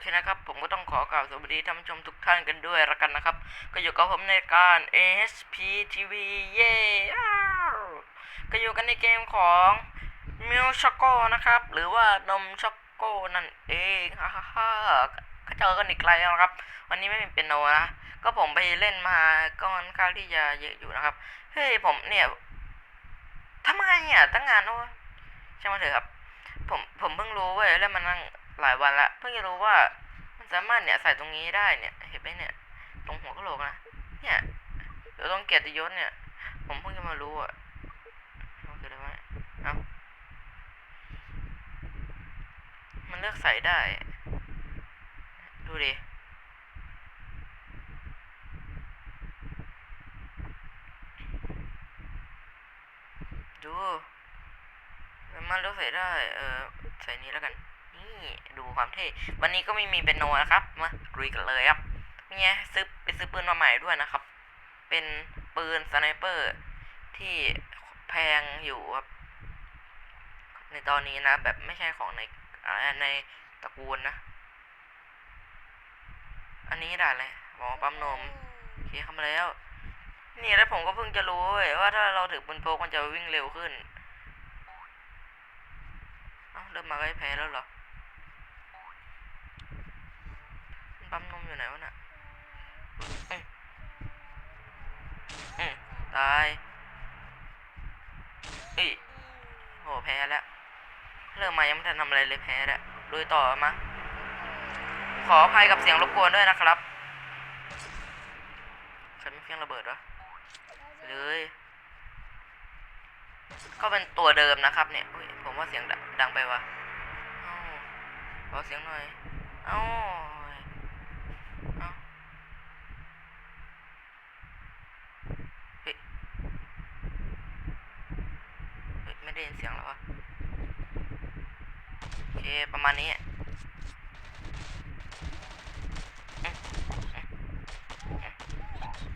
เคนะครับ ผมก็ต้องขอกล่าวสวัสดีท่านผู้ชมทุกท่านกันด้วยละกันนะครับ ก็อยู่กับผมในการ ASP TV เย้อ้าวก็อยู่กันในเกมของมิลช็อกโกนะครับ หรือว่านมช็อกโกนั่นเองฮ่าฮ่าฮ่าก็เจอกันอีกแล้วนะครับ วันนี้ไม่มีเปียโนนะ ก็ผมไปเล่นมาก่อนข้างที่จะเยอะอยู่นะครับ เฮ้ยผมเนี่ยทำไมอะตั้งงานโน้ใช่ไหมเถอะครับผมผมเพิ่งรู้เว้ยแล้วมันนั่ง หลายวันละเพิ่งจะรู้ว่ามันสามารถเนี่ยใส่ตรงนี้ได้เนี่ย เห็นไหมเนี่ย ตรงหัวกะโหลกนะเนี่ยเดี๋ยวตรงเกียรติยศเนี่ย ผมเพิ่งจะมารู้อะมันคืออะไรวะเอ้ามันเลือกใส่ได้ ดูดิดูมันเลือกใส่ได้ เออใส่นี้แล้วกัน ดูความเท่ วันนี้ก็ไม่มีเป็นโนนะครับ มาลุยกันเลยครับเนี่ยซื้อไปซื้อปืนมาใหม่ด้วยนะครับ เป็นปืนสไนเปอร์ที่แพงอยู่ครับ ในตอนนี้นะ แบบไม่ใช่ของในอะไรในตระกูลนะ อันนี้ด่าเลยหมอปั๊มนมโอเคเข้ามาแล้ว นี่แล้วผมก็เพิ่งจะรู้เว้ยว่าถ้าเราถือปืนพกมันจะวิ่งเร็วขึ้น เอ้าเริ่มมาก็แพ้แล้วเหรอ ปั๊มนมอยู่ไหนวะน่ะอืมอืมตายเอ้ยโหแพ้แล้ว เริ่มมายังไม่ทันทำอะไรเลยแพ้แล้วลุยต่อมา ขออภัยกับเสียงรบกวนด้วยนะครับใครไม่เฟี้ยงระเบิดวะเลยก็เป็นตัวเดิมนะครับเนี่ยผมว่าเสียงดดังไปวะเอาขอเสียงหน่อย เอ้าเอ้าเฮ้ยเฮ้ย ได้ยินเสียงแล้ววะโอเค ประมาณนี้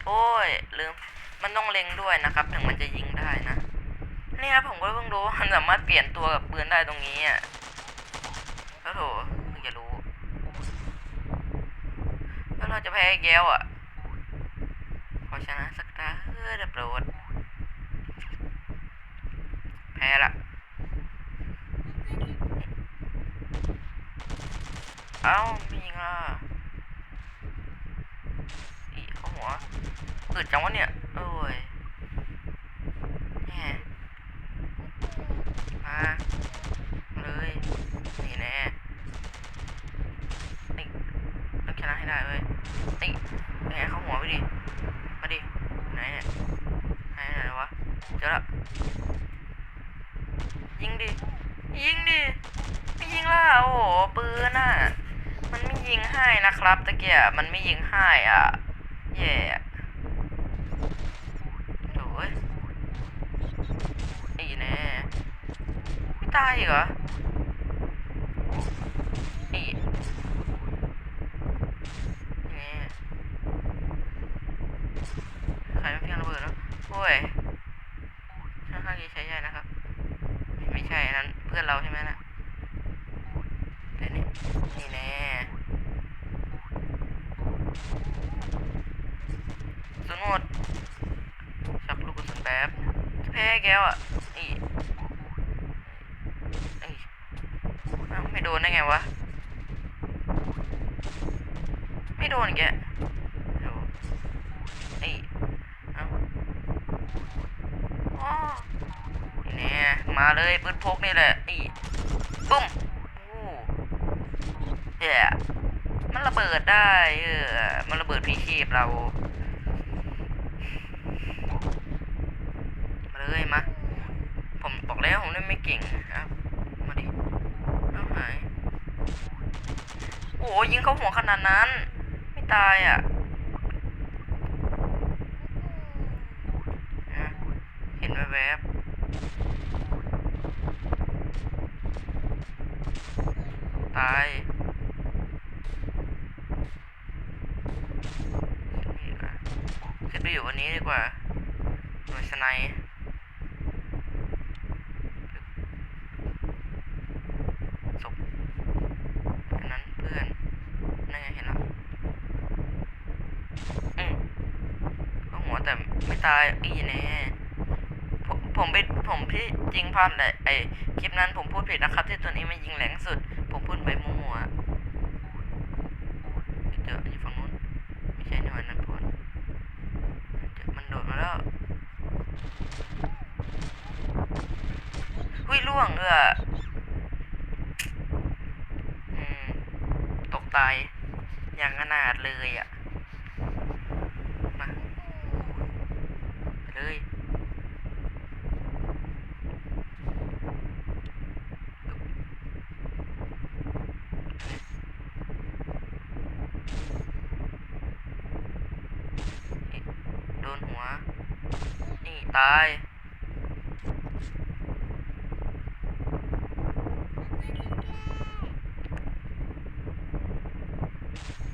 โอ้ย ลืม มันต้องเล็งด้วยนะครับ ถึงมันจะยิงได้นะเนี่ยผมก็เพิ่งรู้ว่ามันสามารถเปลี่ยนตัวกับปืนได้ตรงนี้อะแล้วโถเพิ่งจะรู้ แล้วเราจะแพ้แก้วอะ ขอชนะสักตาเฮ้ยเดบโปรด แพ้ละเอ้ามีงาสีเข้าหัวอึดจังวะเนี่ย เอ้ยแหม มาเลยนี่แน่นี่ต้องชนะให้ได้เว้ยนี่เป็นไงเข้าหัวไปดิ มาดิ ไหนเนี่ยไหนไหนวะ เจอละ ยิงดิ ยิงดิไม่ยิงล่ะ โอ้โห ปืนอะ มันไม่ ยิงให้นะครับตะเกียบมันไม่ยิงให้อะแย่โถ่เอ้ยนี่แน่ไม่ตายเหรอนี่นี่ใครไม่เพียงระเบิดแล้วโอ้ยช่างข้างนี้ใช้ใหญ่นะครับ ไม่ใช่นั้นเพื่อนเราใช่ไหมนะแต่นี่นี่แน่ สนหมดชักลูกกระสุนแป๊บจะแพ้แก้วอะนี่เอ้ยเอ้าไม่โดนได้ไงวะ ไม่โดนอีกแกไอ้เอ้าอ้อนี่แน่มาเลยปืนพกนี่แหละนี่บุ้มโอ้เย่มัน ระเบิดได้ เออ มันระเบิดพีชีพเรา มาเลยมา ผมบอกแล้วผมเล่นไม่เก่งครับมาดิเอาหายโอ้ยิงเข้าหัวขนาดนั้น ไม่ตายอะนะเห็นแวบ สไนศพอันนั้นเพื่อนนั่นไงเห็นละอืมก็หัวแต่ไม่ตายอีแน่ผมผมเป็ผมพี่จริงพลาดแหละไอคลิปนั้นผมพูดผิดนะครับ ที่ตัวนี้มันยิงแหลงสุด ผมพูดไปมัวเจออยู่ฝั่งนู้นไม่ใช่นี่วันั้น วงเอออืมตกตาย อย่างอนาถเลยอะ มา เลย โดนหัว นี่ ตาย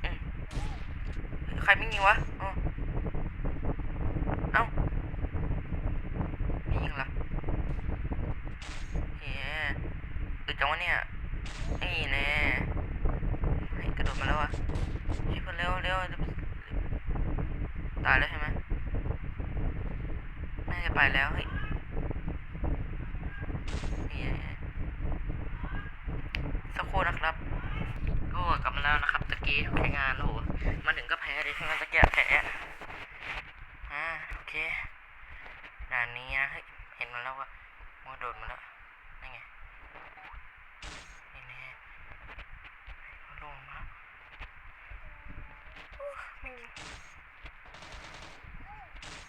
อืมใครไม่ ยิงวะอ๋อเอ้าไม่ยิงเหรอเฮ้ยอึดจังวะเนี่ยนี่แน่เฮ้กระโดดมาแล้วอะชิบเร็วเร็วตายแล้วใช่ไหมน่าจะไปแล้วเฮ้ยสักครู่นะครับ ก็กลับมาแล้วนะครับตะกี้แข่งานโอ้ หมาถึงก็แพ้ดิแข่งงานตะกี้แพ้อ่าโอเคด่านนี้นะเฮ้ยเห็นมันแล้วว่ามันโดดมาแล้วนั่ไงนี่แน่ลงมาโอ้ไม่ยิง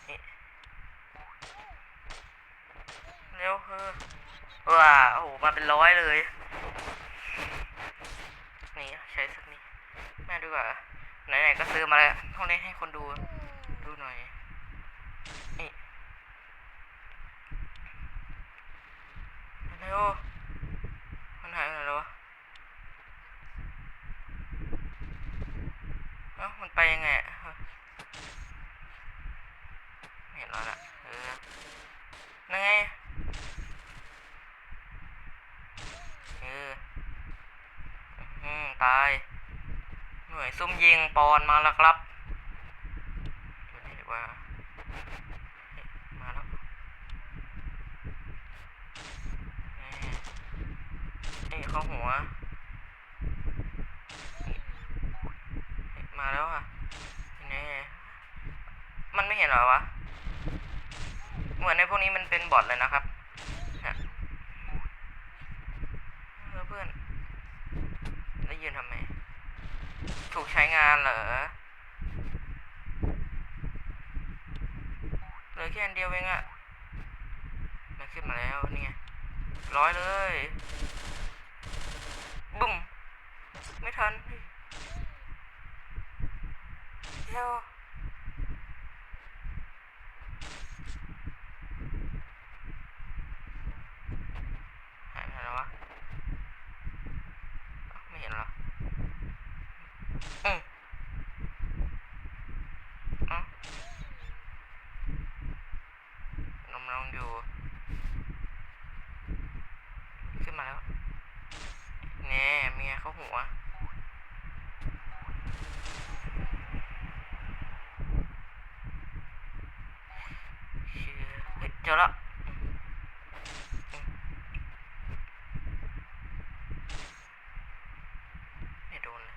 นี่เร็วเฮ้อว้าโอ้โหมาเป็นร้อยเลยนี่ใช้สักนี้แม่ดีกว่า ไหนๆก็ซื้อมาแล้วต้องเล่นให้คนดูดูหน่อยนี่เร็วมันหายไปไหนแล้ววะเอ้ามันไปยังไงอะไม่เห็นแล้วนะเออนั่นไงเออ อืมตาย หน่ว ยิงปอนมาแล้วครับดูนี่ดีกว่ามาแล้วนี่เข้าหัว มาแล้วอะนี่มันไม่เห็นเหรอวะ เหมือนในพวกนี้มันเป็นบอทเลยนะครับเพื่อนแล้วยืนทำไม ถูกใช้งานเหรอเหลือแค่อันเดียวเองอะมันขึ้นมาแล้วนี่ไงร้อยเลย บุ้มไม่ทันเฮ้ยเดี๋ยวหายไปไหนแล้ววะเอ้าไม่เห็นเหรอ อืมเอ้านมน้องอยู่ ขึ้นมาแล้วแน่เมียเขาหัว เชื่อ เจอละอืมไม่โดนเลย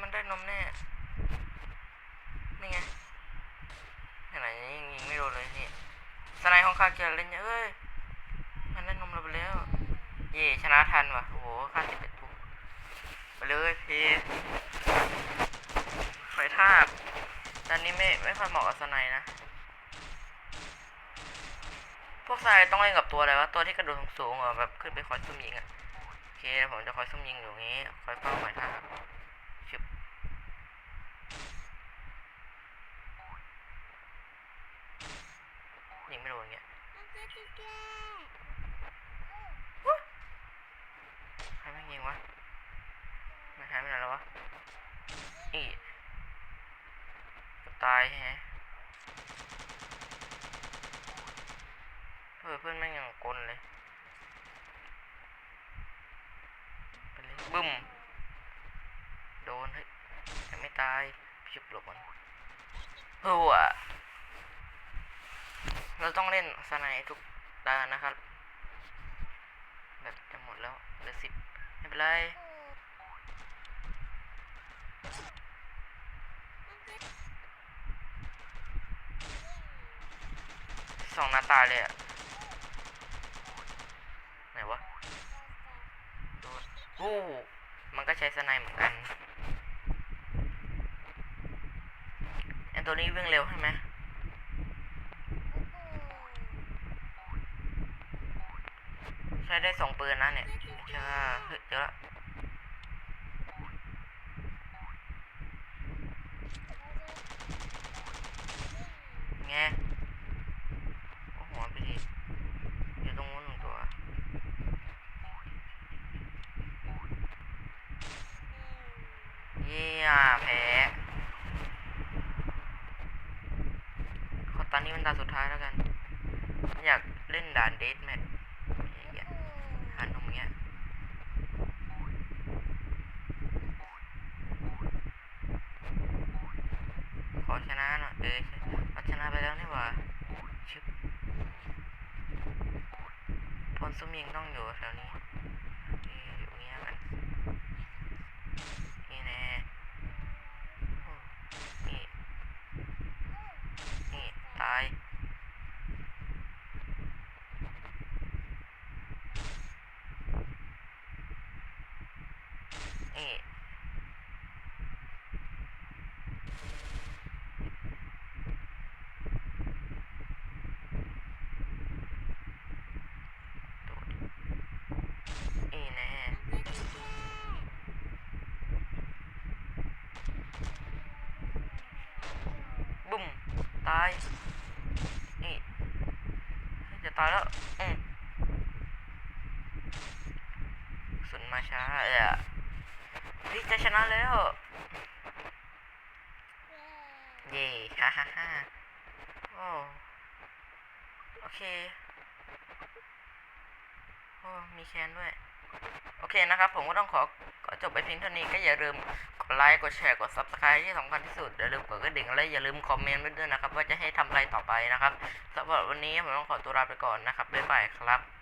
มันได้นมแน่ไงไหนยิงยิงไม่โดนเลยนี่ สไนด์ของข้าเกียร์เล่นเยอะเอ้ยมันได้นมเราไปแล้ว เย่ชนะทันว่ะโอ้โหค่าสิบเอ็ดปุ๊บไปเลยพีไฟทาบตอนนี้ไม่ไม่ค่อยเหมาะกับสไนนะ พวกสไนต้องเล่นกับตัวอะไรวะ ตัวที่กระโดดสูงๆอะแบบขึ้นไปคอยซุ่มยิงอะ โอเคผมจะคอยซุ่มยิงอยู่งี้ คอยเฝ้าไฟทาบชึบยิง ไม่โดนอย่างเงี้ยใครไม่งยิงวะไม่หายไปไหนแล้ววะอีเกือบตายแฮะเออเพื่อนแม่งยังกลเลยไปเลยบึ้ม โดนเฮ้ยยังไม่ตายพิบหลบมันเฮ้ยวะ เราต้องเล่นสไนด์ทุกตานะครับ แบบจะหมดแล้วเหลือสิบไม่เป็นไรสองหน้าตาเลยอะไหนวะโดนโอ้มันก็ใช้สไนด์เหมือนกันไอตัวนี้วิ่งเร็วใช่ไหม ใช้ได้สองปืนนะเนี่ยใช่เฮ้ยเจอละไงโอ้โหไปดิอยู่ตรงนู้นหนึ่งตัวเยี่ยแพ้ขอตอนนี้เป็นตาสุดท้ายแล้วกัน อยากเล่นด่านเดทแมทเหี้ยหันตรงเนี้ยขอชนะหน่อยเออเอาชนะไปแล้วนี่หว่าชึบพลซุ่มยิงต้องอยู่แถวนี้เอ้ยอยู่เงี้ยกัน นี่แน่โอ้นี่ นี่ ตาย นี่ โดดนี่แน่ บุ้มตาย นี่เฮ้ยจะตายแล้วอืมสุนมาช้าเออพี่จะชนะแล้วเย่ฮ่าฮ่าฮ่าโอ้โอเค โอ้ มีแคนด้วย โอเคนะครับ ผมก็ต้องขอจบไปเพียงเท่านี้ก็อย่าลืมกดไลค์กดแชร์กด subscribe ที่สำคัญที่สุดอย่าลืมกดกระดิ่งและอย่าลืมคอมเมนต์ไว้ด้วยนะครับ ว่าจะให้ทำอะไรต่อไปนะครับสำหรับวันนี้ผมต้องขอตัวลาไปก่อนนะครับบ๊ายบายครับ